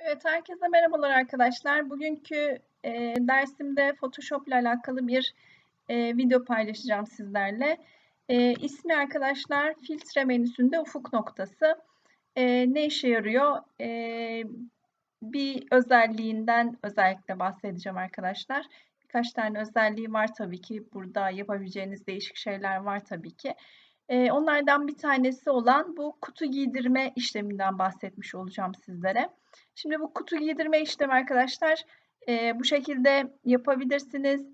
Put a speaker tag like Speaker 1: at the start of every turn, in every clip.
Speaker 1: Evet, herkese merhabalar arkadaşlar. Bugünkü e, dersimde Photoshop ile alakalı bir e, video paylaşacağım sizlerle. E, ismi arkadaşlar filtre menüsünde ufuk noktası. E, ne işe yarıyor? E, bir özelliğinden özellikle bahsedeceğim arkadaşlar. Birkaç tane özelliği var tabii ki. Burada yapabileceğiniz değişik şeyler var tabii ki. E, onlardan bir tanesi olan bu kutu giydirme işleminden bahsetmiş olacağım sizlere. Şimdi bu kutu giydirme işlemi arkadaşlar e, bu şekilde yapabilirsiniz.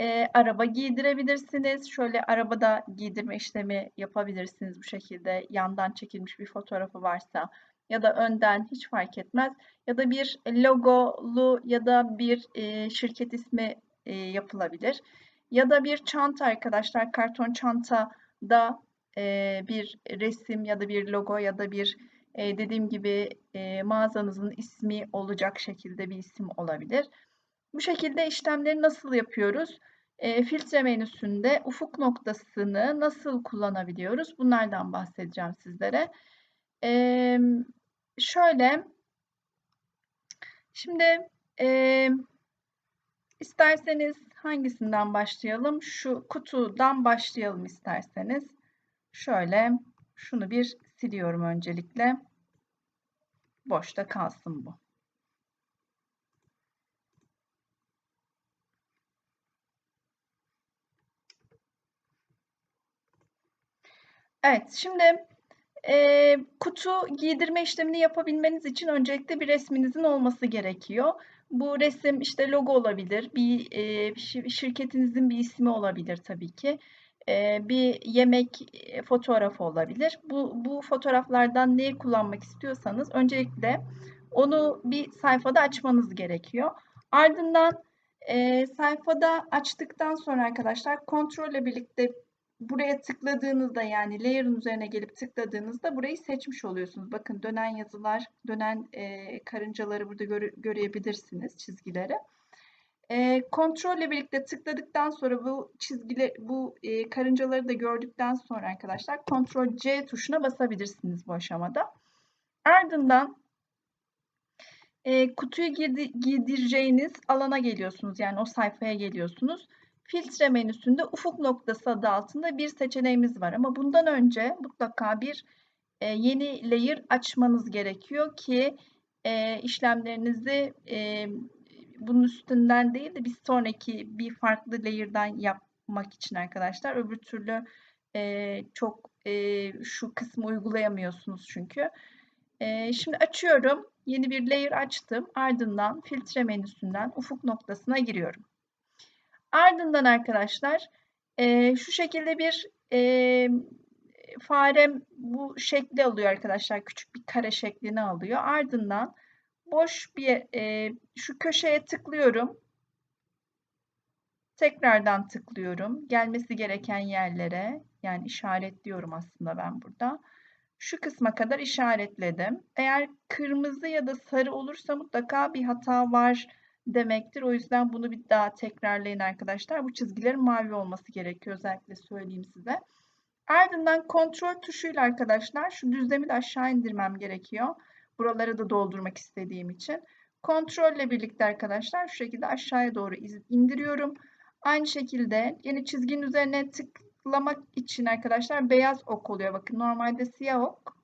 Speaker 1: E, araba giydirebilirsiniz. Şöyle arabada giydirme işlemi yapabilirsiniz bu şekilde. Yandan çekilmiş bir fotoğrafı varsa ya da önden hiç fark etmez. Ya da bir logolu ya da bir e, şirket ismi e, yapılabilir. Ya da bir çanta arkadaşlar karton çanta da bir resim ya da bir logo ya da bir dediğim gibi mağazanızın ismi olacak şekilde bir isim olabilir. Bu şekilde işlemleri nasıl yapıyoruz? Filtre menüsünde ufuk noktasını nasıl kullanabiliyoruz? Bunlardan bahsedeceğim sizlere. Şöyle, şimdi isterseniz hangisinden başlayalım? Şu kutudan başlayalım isterseniz. Şöyle şunu bir siliyorum öncelikle. Boşta kalsın bu. Evet, şimdi e, kutu giydirme işlemini yapabilmeniz için öncelikle bir resminizin olması gerekiyor. Bu resim işte logo olabilir, bir e, şirketinizin bir ismi olabilir tabii ki bir yemek fotoğrafı olabilir. Bu, bu fotoğraflardan neyi kullanmak istiyorsanız öncelikle onu bir sayfada açmanız gerekiyor. Ardından e, sayfada açtıktan sonra arkadaşlar kontrolle birlikte buraya tıkladığınızda yani layer'ın üzerine gelip tıkladığınızda burayı seçmiş oluyorsunuz. Bakın dönen yazılar, dönen e, karıncaları burada göre, görebilirsiniz çizgileri. E, kontrolle birlikte tıkladıktan sonra bu çizgiler, bu e, karıncaları da gördükten sonra arkadaşlar kontrol C tuşuna basabilirsiniz bu aşamada. Ardından e, kutuyu girdi, giydireceğiniz alana geliyorsunuz. Yani o sayfaya geliyorsunuz. Filtre menüsünde ufuk noktası adı altında bir seçeneğimiz var. Ama bundan önce mutlaka bir e, yeni layer açmanız gerekiyor ki e, işlemlerinizi e, bunun üstünden değil de bir sonraki bir farklı layer'dan yapmak için arkadaşlar. Öbür türlü e, çok e, şu kısmı uygulayamıyorsunuz çünkü. E, şimdi açıyorum. Yeni bir layer açtım. Ardından filtre menüsünden ufuk noktasına giriyorum. Ardından arkadaşlar e, şu şekilde bir e, farem bu şekli alıyor arkadaşlar. Küçük bir kare şeklini alıyor. Ardından boş bir e, şu köşeye tıklıyorum. Tekrardan tıklıyorum. Gelmesi gereken yerlere yani işaretliyorum aslında ben burada. Şu kısma kadar işaretledim. Eğer kırmızı ya da sarı olursa mutlaka bir hata var demektir. O yüzden bunu bir daha tekrarlayın arkadaşlar. Bu çizgilerin mavi olması gerekiyor. Özellikle söyleyeyim size. Ardından kontrol tuşuyla arkadaşlar şu düzlemi de aşağı indirmem gerekiyor. Buraları da doldurmak istediğim için. Kontrolle birlikte arkadaşlar şu şekilde aşağıya doğru indiriyorum. Aynı şekilde yeni çizginin üzerine tıklamak için arkadaşlar beyaz ok oluyor. Bakın normalde siyah ok.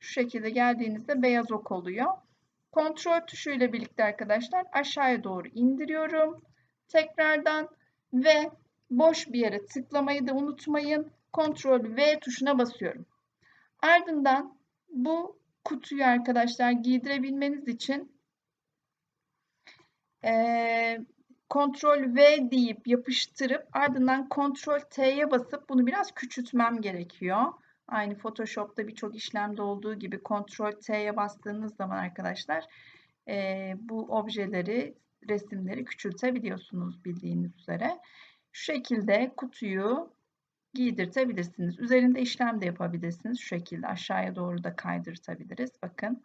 Speaker 1: Şu şekilde geldiğinizde beyaz ok oluyor. Kontrol tuşuyla birlikte arkadaşlar aşağıya doğru indiriyorum. Tekrardan ve boş bir yere tıklamayı da unutmayın. Kontrol V tuşuna basıyorum. Ardından bu kutuyu arkadaşlar giydirebilmeniz için e, Ctrl V deyip yapıştırıp ardından Ctrl T'ye basıp bunu biraz küçültmem gerekiyor. Aynı Photoshop'ta birçok işlemde olduğu gibi Ctrl T'ye bastığınız zaman arkadaşlar e, bu objeleri, resimleri küçültebiliyorsunuz bildiğiniz üzere. Şu şekilde kutuyu giydirtebilirsiniz. Üzerinde işlem de yapabilirsiniz. Şu şekilde aşağıya doğru da kaydırtabiliriz. Bakın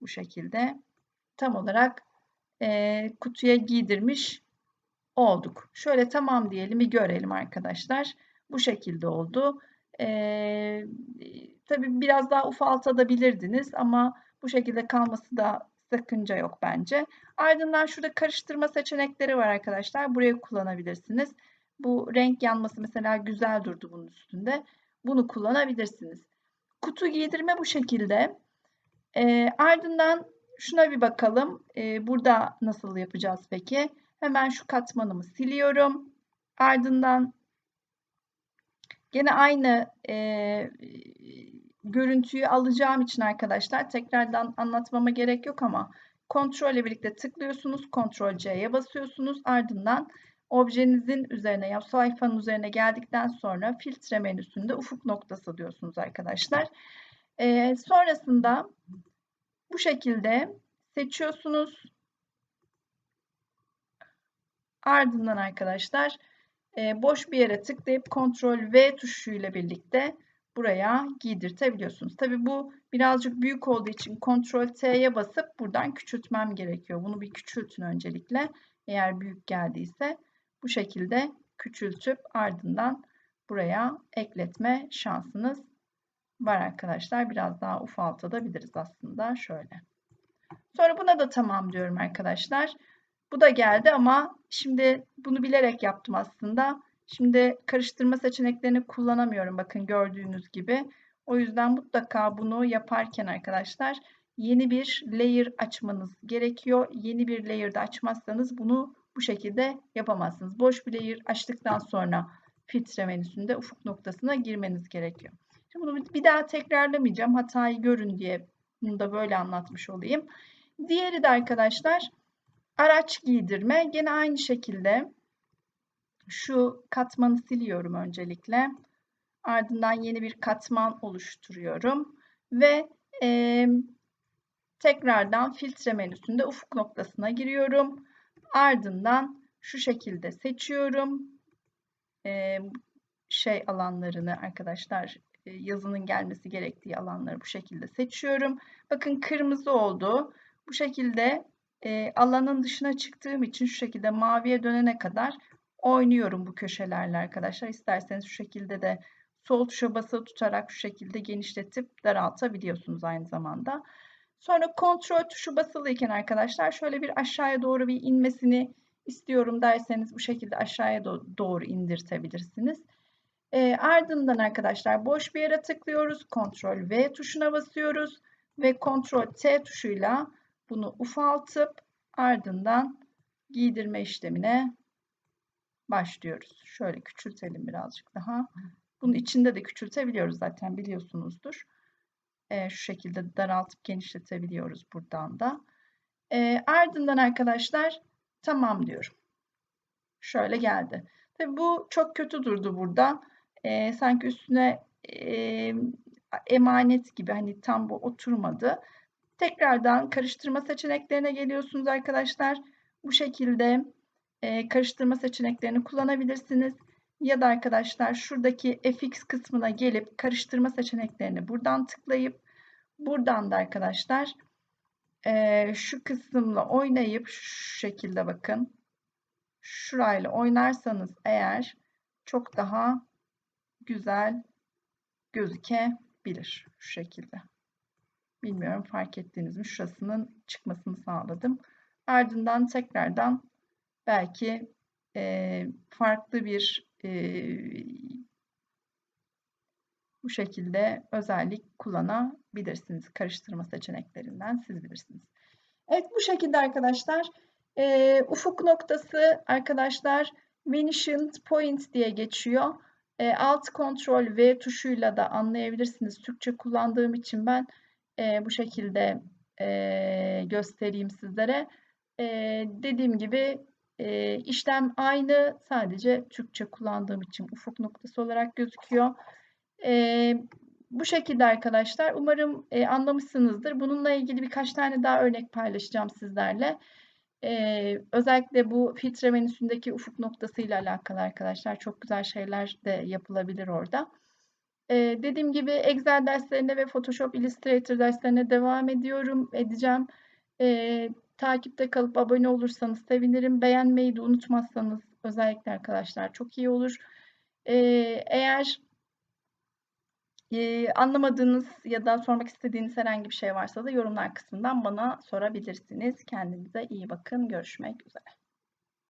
Speaker 1: bu şekilde tam olarak e, kutuya giydirmiş olduk. Şöyle tamam diyelim bir görelim arkadaşlar. Bu şekilde oldu. E, tabii biraz daha ufaltabilirdiniz ama bu şekilde kalması da sakınca yok bence. Ardından şurada karıştırma seçenekleri var arkadaşlar. Burayı kullanabilirsiniz. Bu renk yanması mesela güzel durdu bunun üstünde. Bunu kullanabilirsiniz. Kutu giydirme bu şekilde. E, ardından şuna bir bakalım. E, burada nasıl yapacağız peki? Hemen şu katmanımı siliyorum. Ardından gene aynı e, görüntüyü alacağım için arkadaşlar tekrardan anlatmama gerek yok ama kontrol ile birlikte tıklıyorsunuz. Kontrol C'ye basıyorsunuz. Ardından objenizin üzerine ya sayfanın üzerine geldikten sonra filtre menüsünde ufuk noktası diyorsunuz arkadaşlar. Ee, sonrasında bu şekilde seçiyorsunuz. Ardından arkadaşlar e, boş bir yere tıklayıp Ctrl V tuşuyla birlikte buraya giydirtebiliyorsunuz. Tabi bu birazcık büyük olduğu için Ctrl T'ye basıp buradan küçültmem gerekiyor. Bunu bir küçültün öncelikle. Eğer büyük geldiyse bu şekilde küçültüp ardından buraya ekletme şansınız var arkadaşlar. Biraz daha ufaltabiliriz aslında şöyle. Sonra buna da tamam diyorum arkadaşlar. Bu da geldi ama şimdi bunu bilerek yaptım aslında. Şimdi karıştırma seçeneklerini kullanamıyorum bakın gördüğünüz gibi. O yüzden mutlaka bunu yaparken arkadaşlar yeni bir layer açmanız gerekiyor. Yeni bir layer da açmazsanız bunu bu şekilde yapamazsınız. Boş bir layer açtıktan sonra filtre menüsünde ufuk noktasına girmeniz gerekiyor. Şimdi bunu bir daha tekrarlamayacağım. Hatayı görün diye bunu da böyle anlatmış olayım. Diğeri de arkadaşlar araç giydirme. Gene aynı şekilde şu katmanı siliyorum öncelikle. Ardından yeni bir katman oluşturuyorum. Ve e, tekrardan filtre menüsünde ufuk noktasına giriyorum. Ardından şu şekilde seçiyorum. E, şey alanlarını arkadaşlar yazının gelmesi gerektiği alanları bu şekilde seçiyorum. Bakın kırmızı oldu. Bu şekilde e, alanın dışına çıktığım için şu şekilde maviye dönene kadar oynuyorum bu köşelerle arkadaşlar. İsterseniz şu şekilde de sol tuşa basılı tutarak şu şekilde genişletip daraltabiliyorsunuz aynı zamanda. Sonra kontrol tuşu basılıyken arkadaşlar şöyle bir aşağıya doğru bir inmesini istiyorum derseniz bu şekilde aşağıya doğru indirtebilirsiniz. E, ardından arkadaşlar boş bir yere tıklıyoruz. Kontrol V tuşuna basıyoruz ve Kontrol T tuşuyla bunu ufaltıp ardından giydirme işlemine başlıyoruz. Şöyle küçültelim birazcık daha. Bunun içinde de küçültebiliyoruz zaten biliyorsunuzdur. E, şu şekilde daraltıp genişletebiliyoruz buradan da. E, ardından arkadaşlar tamam diyorum. Şöyle geldi. Tabi bu çok kötü durdu burada. E, sanki üstüne e, emanet gibi hani tam bu oturmadı. Tekrardan karıştırma seçeneklerine geliyorsunuz arkadaşlar. Bu şekilde e, karıştırma seçeneklerini kullanabilirsiniz. Ya da arkadaşlar şuradaki FX kısmına gelip karıştırma seçeneklerini buradan tıklayıp buradan da arkadaşlar e, şu kısımla oynayıp şu şekilde bakın şurayla oynarsanız eğer çok daha güzel gözükebilir şu şekilde. Bilmiyorum fark ettiniz mi? Şurasının çıkmasını sağladım. Ardından tekrardan belki e, farklı bir e, bu şekilde özellik kullanabilirsiniz. Karıştırma seçeneklerinden siz bilirsiniz. Evet bu şekilde arkadaşlar e, ufuk noktası arkadaşlar vanishing point diye geçiyor. E, alt kontrol V tuşuyla da anlayabilirsiniz. Türkçe kullandığım için ben e, bu şekilde e, göstereyim sizlere. E, dediğim gibi e, işlem aynı sadece Türkçe kullandığım için ufuk noktası olarak gözüküyor. E, bu şekilde arkadaşlar umarım e, anlamışsınızdır. Bununla ilgili birkaç tane daha örnek paylaşacağım sizlerle. Ee, özellikle bu filtre menüsündeki ufuk noktası ile alakalı arkadaşlar çok güzel şeyler de yapılabilir orada. Ee, dediğim gibi Excel derslerine ve Photoshop Illustrator derslerine devam ediyorum, edeceğim. Ee, takipte kalıp abone olursanız sevinirim. Beğenmeyi de unutmazsanız özellikle arkadaşlar çok iyi olur. Ee, eğer Eee, anlamadığınız ya da sormak istediğiniz herhangi bir şey varsa da yorumlar kısmından bana sorabilirsiniz. Kendinize iyi bakın. Görüşmek üzere.